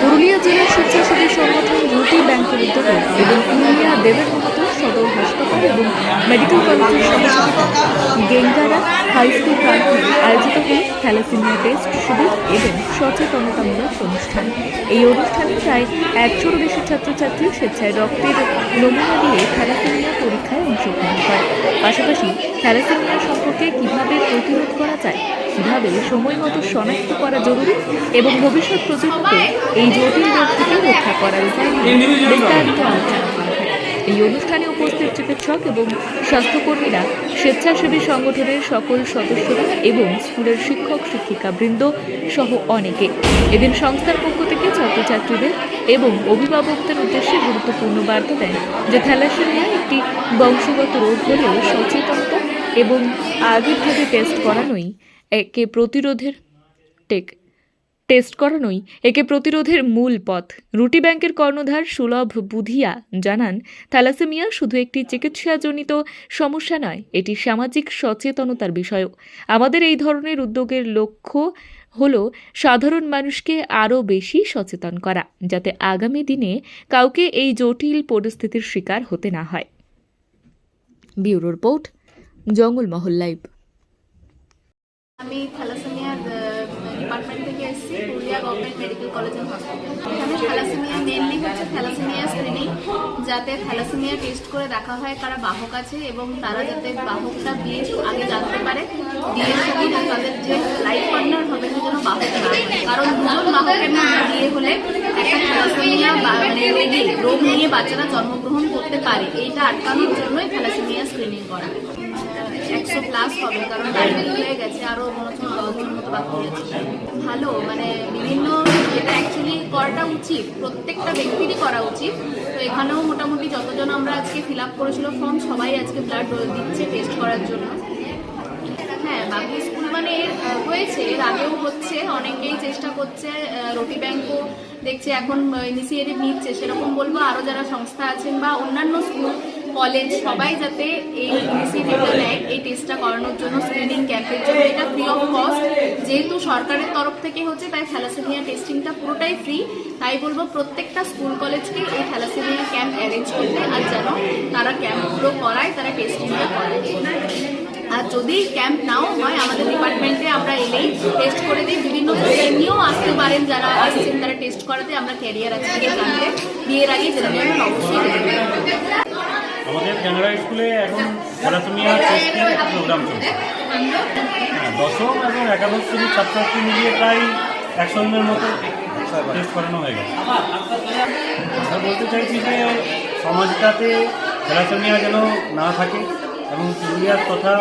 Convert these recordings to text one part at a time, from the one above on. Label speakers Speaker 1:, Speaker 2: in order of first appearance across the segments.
Speaker 1: পুরুলিয়া জেলার স্বেচ্ছাসেবী সংগঠন রুটি ব্যাংকের উদ্যোগে এবং পুরুলিয়া দেবের মাহাতো এবং মেডিকেল কলেজের সহযোগিতায় গেঙ্গারা হাই স্কুল প্রাঙ্গণে আয়োজিত হল থ্যালাসেমিয়া টেস্ট শিবির এবং সচেতনতামূলক অনুষ্ঠান। এই অনুষ্ঠানে প্রায় একশোরও বেশি ছাত্রছাত্রী স্বেচ্ছায় রক্তের নমুনা দিয়ে থ্যালাসেমিয়া পরীক্ষায় অংশগ্রহণ করে। পাশাপাশি থ্যালাসেমিয়া সম্পর্কে কীভাবে প্রতিরোধ করা যায়, কীভাবে সময় মতো শনাক্ত করা জরুরি এবং ভবিষ্যৎ প্রজন্মকে এই জটিল রোগ থেকে রক্ষা করা হয়। এই অনুষ্ঠানে চিকিৎসক এবং স্বাস্থ্যকর্মীরা স্বেচ্ছাসেবী সংগঠনের সকল সদস্যরা এবং স্কুলের শিক্ষক শিক্ষিকা বৃন্দ সহ অনেকে। এদিন সংস্থার পক্ষ থেকে ছাত্রছাত্রীদের এবং অভিভাবকদের উদ্দেশ্যে গুরুত্বপূর্ণ বার্তা দেন যে থ্যালাসেমিয়া একটি বংশগত রোগ হলেও সচেতনতা এবং আগেভাবে টেস্ট করানোই একে প্রতিরোধের টেক টেস্ট করানোই একে প্রতিরোধের মূল পথ। রুটি ব্যাংকের কর্ণধার সুলভ বুধিয়া জানান, থ্যালাসেমিয়া শুধু একটি চিকিৎসাজনিত সমস্যা নয়, এটি সামাজিক সচেতনতার বিষয়ও। আমাদের এই ধরনের উদ্যোগের লক্ষ্য হল সাধারণ মানুষকে আরও বেশি সচেতন করা, যাতে আগামী দিনে কাউকে এই জটিল পরিস্থিতির শিকার হতে না হয়। Bureau report, Jangalmahal live.
Speaker 2: আমি এসেছি Purulia government medical college and hospital. এখানে থ্যালাসেমিয়া মেনলি হচ্ছে থ্যালাসেমিয়া স্ক্রিনিং যাতে থ্যালাসেমিয়া টেস্ট করে দেখা হয় কারা বাহক আছে এবং তারা যাতে বাহকটা বিয়ে আগে জানতে পারে। বিয়ের সময় তাদের যে লাইফ পার্টনার হবে সে যেন বাহক না কারণ দুজন বাহকের মধ্যে বিয়ে হলে একটা থ্যালাসেমিয়া মানে রোগ নিয়ে বাচ্চারা জন্মগ্রহণ করতে পারে। এইটা আটকানোর জন্যই থ্যালাসেমিয়া স্ক্রিনিং করা। একশো প্লাস হবে, কারণ হয়ে গেছে মনে হচ্ছে আছে ভালো মানে বিভিন্ন যেটা অ্যাকচুয়ালি করাটা উচিত প্রত্যেকটা ব্যক্তিরই করা উচিত। তো এখানেও মোটামুটি যতজন আমরা আজকে ফিল আপ করেছিল ফর্ম সবাই আজকে ব্লাড দিচ্ছে টেস্ট করার জন্য। হ্যাঁ বাকি স্কুল মানে এর, হয়েছে এর আগেও হচ্ছে অনেকেই চেষ্টা করছে রোটি ব্যাংকও দেখছে এখন ইনিশিয়েটিভ নিচ্ছে। সেরকম বলব আরও যারা সংস্থা আছেন বা অন্যান্য স্কুল কলেজ সবাই যাতে এই ইনিশিয়েটিভটা নেয়, এই টেস্টটা করানোর জন্য স্ক্রিনিং ক্যাম্পের জন্য, এটা ফ্রি অফ কস্ট যেহেতু সরকারের তরফ থেকে হচ্ছে, তাই থ্যালাসেমিয়া টেস্টিংটা পুরোটাই ফ্রি তাই বলব, প্রত্যেকটা স্কুল কলেজকে এই থ্যালাসেমিয়া ক্যাম্প অ্যারেঞ্জ করতে, আর যেন তারা ক্যাম্পগুলো করায়, তারা টেস্টিংটা করায় আর যদি ক্যাম্প নাও হয়, আমাদের ডিপার্টমেন্টে আমরা এলেই টেস্ট করে দিই। বিভিন্ন এমনিও আসতে পারেন, যারা আসছেন, তারা টেস্ট করাতে। আমরা ক্যারিয়ার আছে বিয়ের আগে জেনে অবশ্যই।
Speaker 3: আমাদের ক্যানাডা স্কুলে এখন থ্যালাসেমিয়া প্রোগ্রাম চলছে। হ্যাঁ দশম এবং একাদশ শ্রেণির ছাত্রছাত্রী মিলিয়ে প্রায় একশো জনের মতো টেস্ট করানো হয়ে গেছে। বলতে চাইছি যে সমাজটাতে থ্যালাসেমিয়া যেন না থাকে এবং পুরুলিয়ার তথা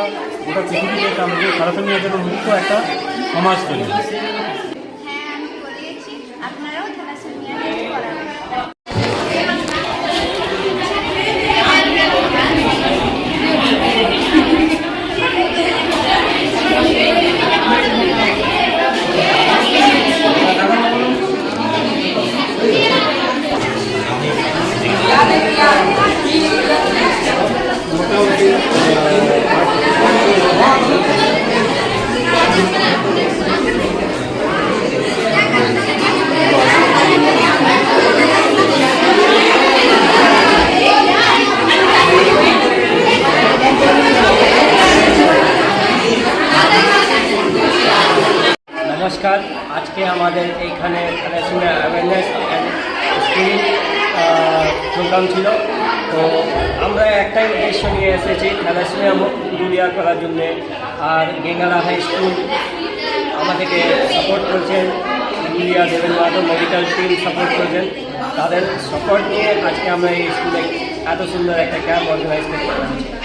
Speaker 3: গোটা পৃথিবীতে আমাদের থ্যালাসেমিয়া যেন মুক্ত একটা সমাজ তৈরি হয়
Speaker 2: হ্যাঁ আমি করিয়েছি আপনারাও থ্যালাসেমিয়া টেস্ট করাবেন
Speaker 4: নমস্কার আজকে আমাদের এইখানে thalassaemia awareness and screening programme ছিল। তো আমরা একটাই উদ্দেশ্য নিয়ে এসেছি খেলা মুক্ত পুরুলিয়া করার জন্যে। আর গেঙ্গালা হাই স্কুল আমাদেরকে সাপোর্ট করছেন। পুরুলিয়া দেবেন মাধব মেডিকেল টিম সাপোর্ট করছেন তাদের সাপোর্ট নিয়ে আজকে আমরা এই স্কুলে এত সুন্দর একটা ক্যাম্প অর্গানাইজ করতে পারছি।